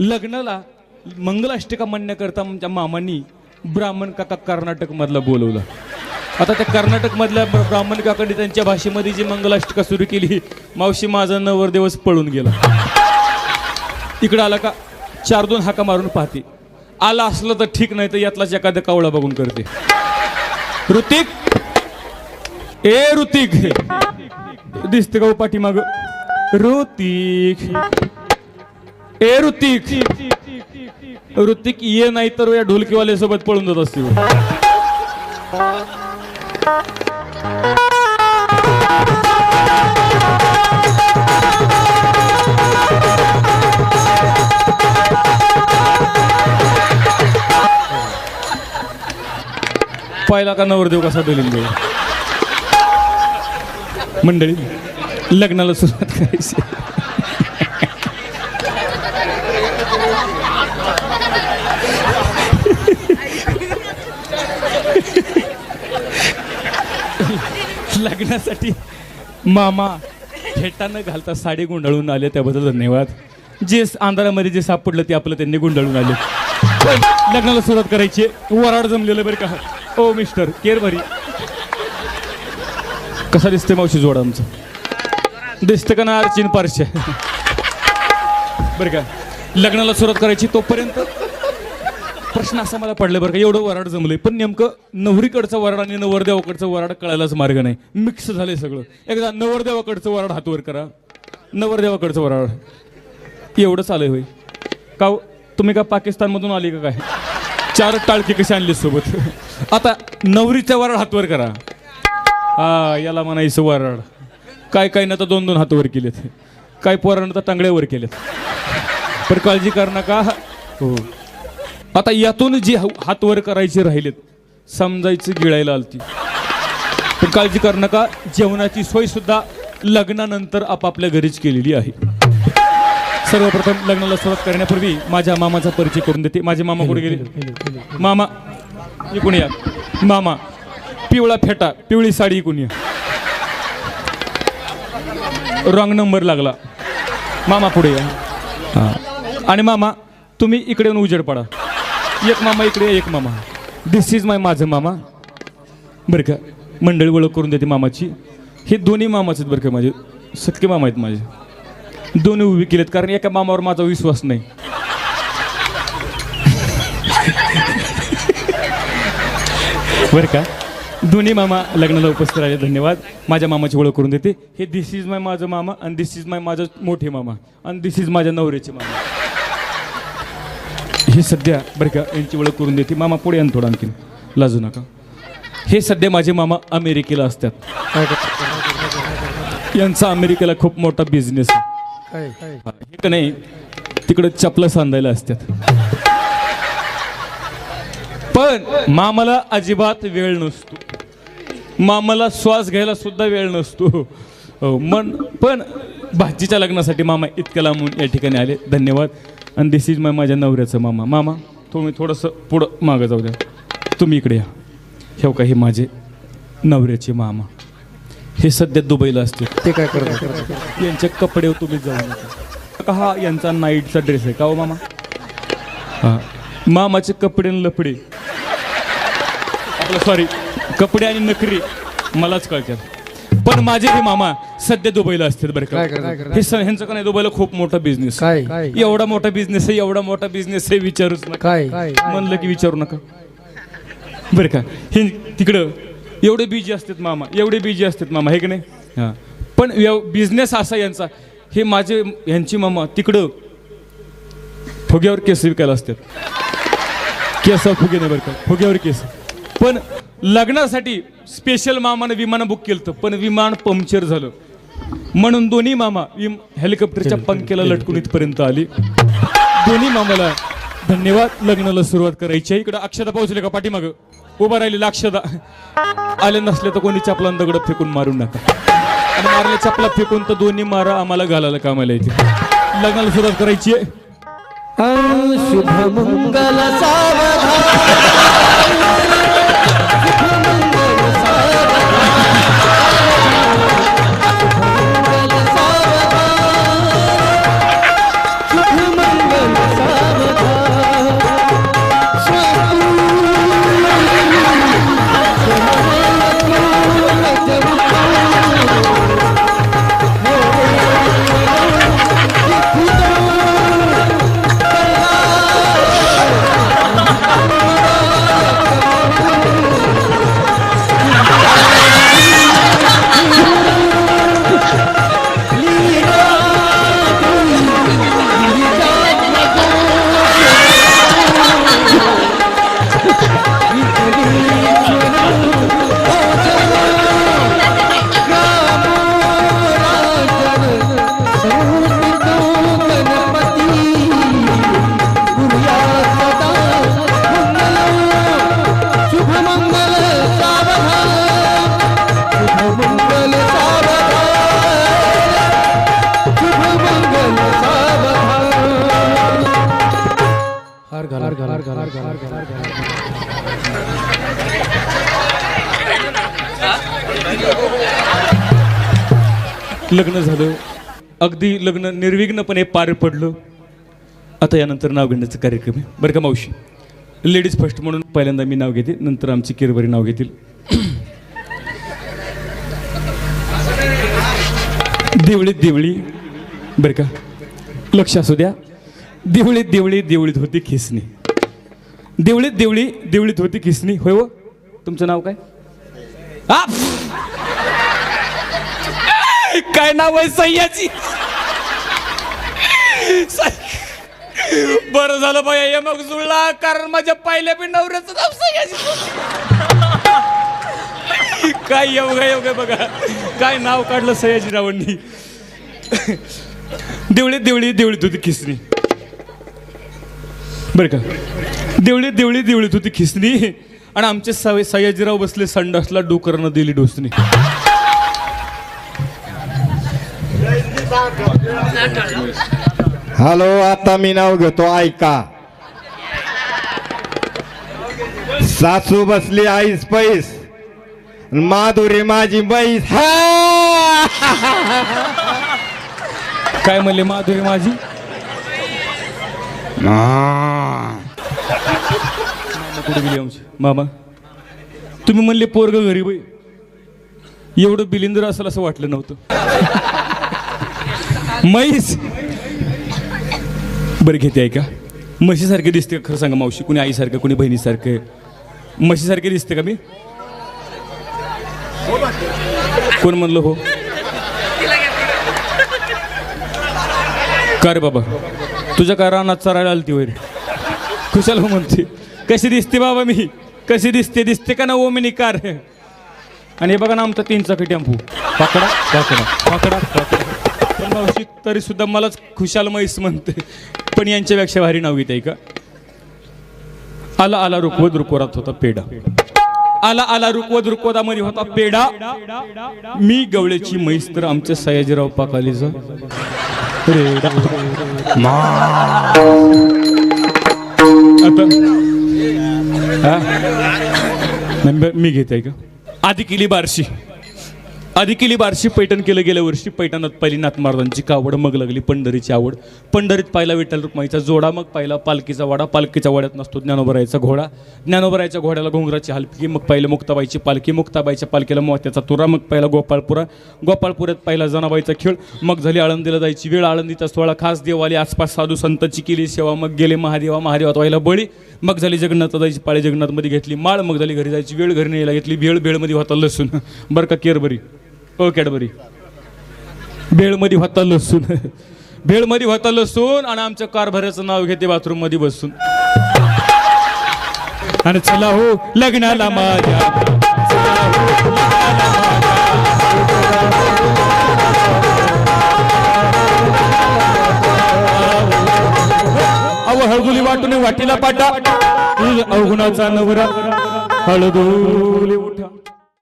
लग्नाला मंगलाष्टिका म्हणण्याकरता आमच्या मामांनी ब्राह्मण काका कर्नाटकमधलं बोलवलं. आता त्या कर्नाटकमधल्या ब्राह्मण काकांनी त्यांच्या भाषेमध्ये जी मंगलाष्टिका सुरू केली मावशी माझा नवर दिवस पळून गेला. इकडं आला का चार दोन हाका मारून पाहते. आला असलं तर ठीक नाही तर यातलाच एखादा कावळा बघून करते. ऋतिक! ए ऋतिक! दिसते का हो पाठीमाग? ऋतिक! ए ऋतिक ऋतिक ये नाही तर या ढोलकीवाल्या सोबत पळून जात असते पाहिला का नवरदेव कसा दिलेली देऊ मंडळी लग्नाला सुरुवात करायची लग्नासाठी मामा फेटा न घालता साडी गुंडाळून आले त्याबद्दल धन्यवाद. जे अंधारामध्ये जे सापडलं ते आपलं त्यांनी गुंडाळून आले. पण लग्नाला सुरुवात करायची वराड जमलेलं बरं का? ओ मिस्टर केर भरी कसा दिसते मावशी जोड आमचं? दिसतं का ना अर्चिन पारशे? बरं का? लग्नाला सुरुवात करायची तोपर्यंत प्रश्न असा मला पडला बरं का एवढं वराड जमलंय. पण नेमकं नवरीकडचं वराड आणि नवरदेवाकडचं वराड कळायलाच मार्ग नाही. मिक्स झालंय सगळं. एकदा नवरदेवाकडचं वराड हातवर करा. नवरदेवाकडचं वराड. एवढं चालू होय. का हो? तुम्ही का पाकिस्तानमधून आली का काय? चार टाळकी कशी आणली सोबत? आता नवरीचा वराड हातवर करा. हा याला म्हणायचं वराड. काय काय ना तर दोन दोन हातवर केलेत. काय पोरानं तर टांगड्यावर केलेत. पण काळजी कर नका. हो. आता यातून जे ह- हात वर करायचे राहिलेत समजायचं गिळायला आलती. पण काळजी कर नका जेवणाची सोय सुद्धा लग्नानंतर आपापल्या घरीच केलेली आहे. सर्वप्रथम लग्नाला सुरुवात करण्यापूर्वी माझ्या मामाचा परिचय करून देते. माझे मामा कुठे गेले? मामा इकून या. मामा पिवळा फेटा पिवळी साडी इकून या. रॉंग नंबर लागला. मामा पुढे या. आणि मामा तुम्ही इकडे येऊन उजेड पडा. एक मामा इकडे एक मामा. दिस इज माय माझं मामा. बरं का मंडळी ओळख करून देते मामाची. हे दोन्ही मामाच आहेत बरं का माझे. सख्खे मामा आहेत माझे. दोन्ही उभी केलेत कारण एका मामावर माझा विश्वास नाही. बरं का दोन्ही मामा लग्नाला उपस्थित राहिले धन्यवाद. माझ्या मामाची ओळख करून देते. हे दिस इज माय माझं मामा आणि दिस इज माय माझं मोठे मामा आणि दिस इज माझ्या नवऱ्याचे मामा. हे सध्या बरं का यांची ओळख करून देते. मामा पुढे आण थोडं आणखीन. लाजू नका. हे सध्या माझे मामा अमेरिकेला असतात. यांचा अमेरिकेला खूप मोठा बिझनेस आहे. हा, का नाही तिकडे चपला सांधायला असतात. पण मामाला अजिबात वेळ नसतो. मामाला श्वास घ्यायला सुद्धा वेळ नसतो. हो, मन पण भाजीच्या लग्नासाठी मामा इतक्या लांबून या ठिकाणी आले. धन्यवाद. आणि दिस इज माय माझ्या नवऱ्याचं मामा. मामा तुम्ही थोडंसं पुढं मागं जाऊ द्या. तुम्ही इकडे या. हे का हे माझे नवऱ्याचे मामा. हे सध्या दुबईला असते ते काय करतात? यांचे कपडे तुम्ही जाऊ नका. का हा यांचा नाईटचा ड्रेस आहे का हो मामा? हां. मामाचे कपडे आणि लफडे आपलं सॉरी कपडे आणि नखरी. मलाच कळतात. पण माझे हे मामा सध्या दुबईला असतात बरं का. काय? काय? हे ह्यांचं का नाही? दुबईला खूप मोठा बिझनेस काय? काय? एवढा मोठा बिझनेस आहे एवढा मोठा बिझनेस आहे विचारूच नका. काय? म्हणलं की विचारू नका. बरं का? हे तिकडं एवढे बिजी असतात मामा एवढे बिजी असतात मामा हे की नाही? हां. पण बिझनेस असा यांचा हे माझे यांची मामा तिकडं फुग्यावर केस विकायला असतात. केस फुगे नाही बरं का? फुग्यावर केस. पण लग्नासाठी स्पेशल मामानं विमान बुक केलं पण विमान पंक्चर झालं. म्हणून दोन्ही मामा विम हेलिकॉप्टरच्या पंख्याला लटकून इथपर्यंत आली. दोन्ही मामाला धन्यवाद लग्नाला सुरुवात करायची आहे. इकडं अक्षता पोहोचले का पाठीमागं? उभा राहिलेला अक्षता. आले नसले तर कोणी चपला दगड फेकून मारून नका. आणि मारले चपला फेकून तर दोन्ही मारा आम्हाला घालायला कामाला येते लग्नाला सुरुवात करायची आहे. शुभ मंगल सावधान. लग्न झालं. अगदी लग्न निर्विघ्नपणे पार पडलं. आता यानंतर नाव घेण्याचा कार्यक्रम आहे. बरं का मावशी? लेडीज फर्स्ट म्हणून पहिल्यांदा मी नाव घेते नंतर आमची किरबरी नाव घेतील. देवळीत देवळी. बरं का? लक्ष असू द्या. देवळीत देवळी देवळीत होती खिसणी. देवळीत देवळी देवळीत होती खिसणी. होय हो. तुमचं नाव काय? काय नाव आहे सह्याची? बरं झालं बाया मग जुळला कारण माझ्या पहिल्या बी नवऱ्याचं नाव सह्याची. काय योगा योगा बघा. काय नाव काढलं सयाजीरावांनी देवळीत देवळी देवळीत होती खिसणी. बरं का. देवळीत देवळी देवळीत होती खिसणी. आणि आमचे सवय सयाजीराव बसले संडासला डोकरनं दिली डोसणी हॅलो आता मी नाव घेतो ऐका. सासू बसली आईस पैस. माधुरी माझी बैस. हा! काय म्हणले माधुरी माझी? कुठे गेली आमची मामा तुम्ही म्हणले पोरग घरी बाई. एवढं बिलिंदर असेल असं वाटलं नव्हतं. म्हैस बरं घेते ऐका. म्हशीसारखे दिसते का? खरं सांगा मावशी कुणी आईसारखं कुणी बहिणीसारखं? म्हशीसारखे दिसते का मी? कोण म्हणलं हो? का रे बाबा? तुझ्या काय रानात चरायला आलती वैर कुशाल हो म्हणते. कशी दिसते बाबा मी? कशी दिसते? दिसते का ना ओमिनी कार? आणि हे बघा ना आमचा तीन चाकी टेम्पो. पकडा पकडा. पकडा पण मावशी तरी सुद्धा मलाच खुशाल म्हैस म्हणते. पण यांच्यापेक्षा भारी नाव घेते का आला आला रुकवत रुकवरात होता पेडा आला आला रुकवत रुकवतामध्ये होता पेडा मी गवळ्याची म्हैस तर आमच्या सयाजीराव पाकालीचा. मी घेते का आधी केली बारशी आधी केली बारशी पैठण केलं गेल्या वर्षी पैठणात पहिली नाथ महाराजांची कावड मग लागली पंढरीची आवड. पंढरीत पाहिला विठ्ठल रुक्माईचा जोडा मग पाहिला पालखीचा वाडा. पालखीच्या वाड्यात नसतो ज्ञानोबरायचा घोडा. ज्ञानोबरायच्या घोड्याला घोंगराची हलकी मग पाहिलं मुक्ताबाईची पालखी मुक्ताबाईच्या पालखीला मोत्याचा तुरा मग पहिला गोपाळपुरा. गोपाळपुऱ्यात पहिला जनाबाईचा खेळ मग झाली आळंदीला जायची वेळ. आळंदीचा सोहळा खास देवाली आसपास साधू संतांची केली सेवा मग गेले महादेवा महादेवात व्हायला बळी. मग झाली जगन्नाथ जायची पाळी जगन्नाथमध्ये घेतली माळ मग झाली घरी जायची वेळ घरी न्यायला घेतली भेळ भेळमध्ये होता लसूण. बरं का केरबरी हो, ओ कॅडबरी भेळमध्ये होता लसूण. भेळमध्ये होता लसूण आणि आमच्या कारभाराचं नाव घेते बाथरूममध्ये बसून. आणि चला हो लग्नाला माझ्या. चला अव वाटून वाटीला पाटा. अवगुणाचा नवरा. हळदुली